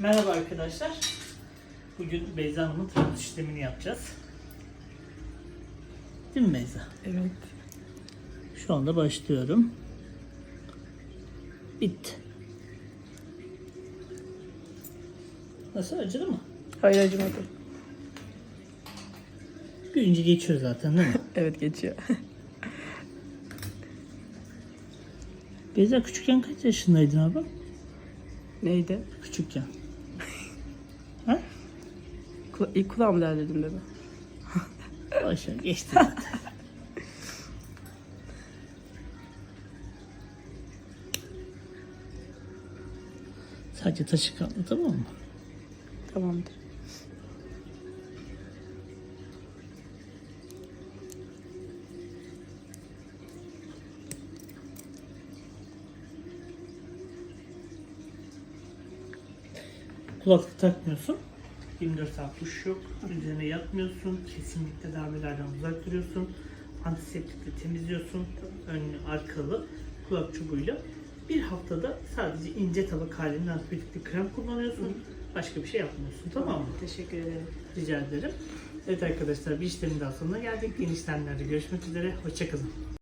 Merhaba arkadaşlar. Bugün Beyza Hanım'ın trabzon işlemini yapacağız. Değil mi Beyza? Evet. Şu anda başlıyorum. Bitti. Nasıl acıdı mı? Hayır acımadı. Büyünce geçiyor zaten değil mi? Evet geçiyor. Beyza küçükken kaç yaşındaydın abi? Neydi? Küçükken. Kula ilk kulağımı derledim dedi. Başa geçti. Sadece taşı kaldı tamam mı? Tamamdır. Kulaklık takmıyorsun. 24 saat duş yok. Üzerine yatmıyorsun. Kesinlikle darbelerden uzak duruyorsun. Antiseptikle temizliyorsun. Önlü arkalı kulak çubuğuyla. Bir haftada sadece ince tabak halinde antibiyotikli krem kullanıyorsun. Başka bir şey yapmıyorsun tamam mı? Teşekkür ederim. Rica ederim. Evet arkadaşlar bir işlemin daha sonuna geldik. Yeni işlemlerde görüşmek üzere. Hoşçakalın.